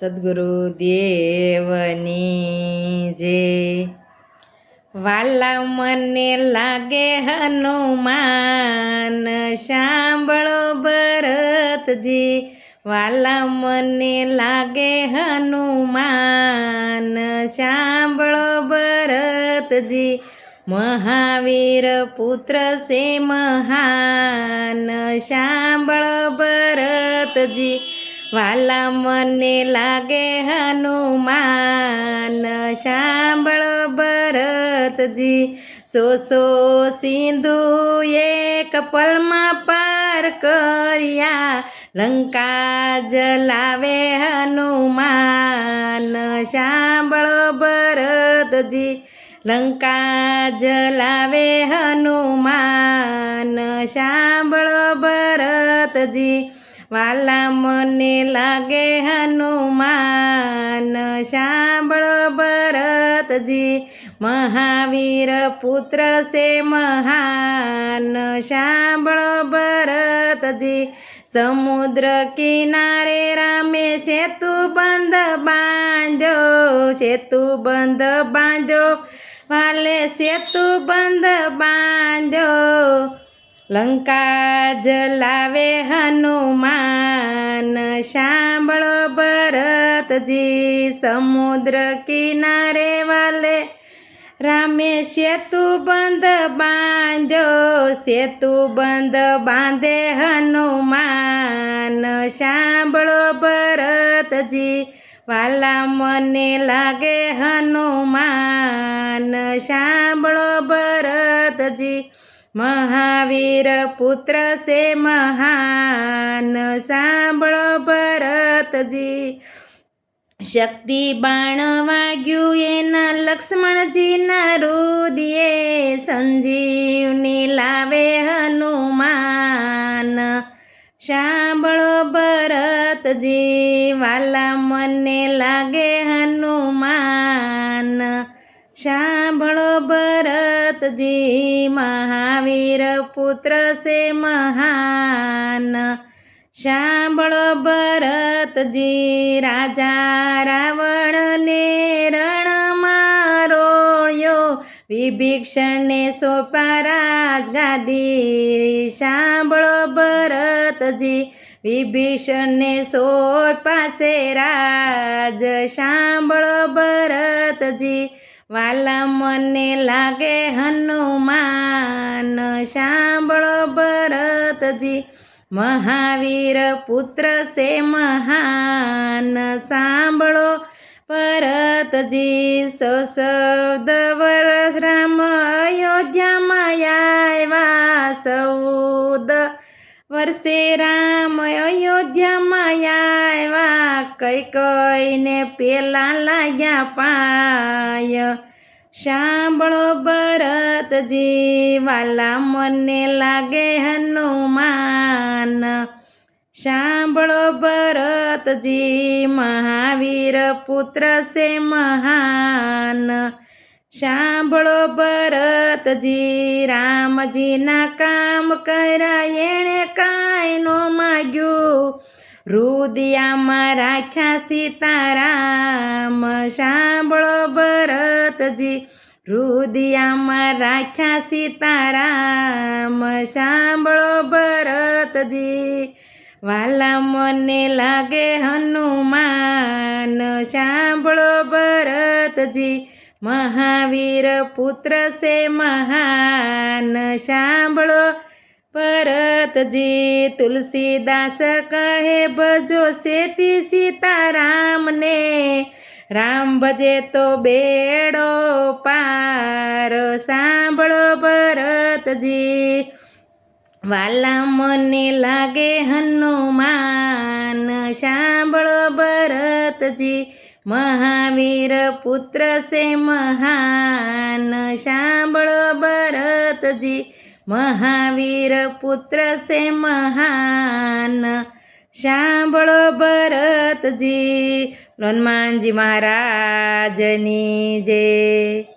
સદગુરુ દેવની જે. વાલા મને લાગે હનુમાન, સાંભળો ભરતજી. વાલા મને લાગે હનુમાન, સાંભળો ભરતજી. મહાવીર પુત્ર સે મહાન, સાંભળો ભરતજી. વાલા મને લાગે હનુમાન. સાંભળો ભરતજી, સોસો સિંધુ એક પલમાં પાર કર્યા. લંકા જલાવે હનુમાન. સાંભળો ભરતજી, લંકા જલાવે હનુમાન. સાંભળો ભરતજી વાલા મને લાગે હનુમાન. સાંભળો ભરતજી, મહાવીર પુત્ર સે મહાન. સાંભળો ભરતજી, સમુદ્ર કિનારે રામે સેતુ બંધ બાંધો સેતુ બંધ બાંધો વાલે સેતુ બંધ બાંધ્યો. લંકા જલાવે હનુમાન સાંભળો ભરતજી, સમુદ્ર કિનારે વાલે. રામે સેતુ બંધ બાંધ્યો, સેતુ બંધ બાંધે હનુમાન સાંભળો ભરતજી. વાલા મને લાગે હનુમાન સાંભળો ભરતજી. મહાવીર પુત્ર સે મહાન, સાંભળો ભરતજી. શક્તિ બાણ વાગ્યું એના લક્ષ્મણજીના રુદિયે, સંજીવની લાવે હનુમાન. સાંભળો ભરતજી, વાલા મને લાગે હનુમાન. સાંભળો ભરતજી મહાવીર પુત્ર સે મહાન. સાંભળો ભરતજી, રાજા રાવણને રણમાં રોળ્યો વિભીક્ષણને સોપા રાજગાદી સાંભળો ભરતજી, વિભીષણને સોપા પાસે રાજ. સાંભળો ભરતજી વાલા મને લાગે હનુમાન. સાંભળો ભરતજી, મહાવીર પુત્ર સે મહાન. સાંભળો ભરતજી સો શબ્દ વરસ રામ અયોધ્યામાં આવ્યા. સૌદ વર્ષે રામ અયોધ્યામાં આવ્યા, કઈ કઈને પેલા લાગ્યા પાય. સાંભળો ભરતજી વાલા મને લાગે હનુમાન. સાંભળો ભરતજી મહાવીર પુત્ર છે મહાન. સાંભળો ભરતજી, રામજીના કામ કર્યા, એણે કાંઈ નો માગ્યું. રુદિયામાં રાખ્યા સીતારામ, સાંભળો ભરતજી. રુદિયામાં રાખ્યા સીતારામ, સાંભળો ભરતજી. વાલા મને લાગે હનુમાન, સાંભળો ભરતજી. મહાવીર પુત્ર સે મહાન. સાંભળો ભરતજી તુલસીદાસ કહે, ભજો સેતી સીતારામને. રામ ભજે તો બેડો પાર. સાંભળો ભરતજી વાલા મને લાગે હનુમાન. સાંભળો ભરતજી મહાવીર પુત્ર સે મહાન, સાંભળો ભરતજી. મહાવીર પુત્ર સે મહાન, સાંભળો ભરતજી. હનુમાનજી મહારાજની જય.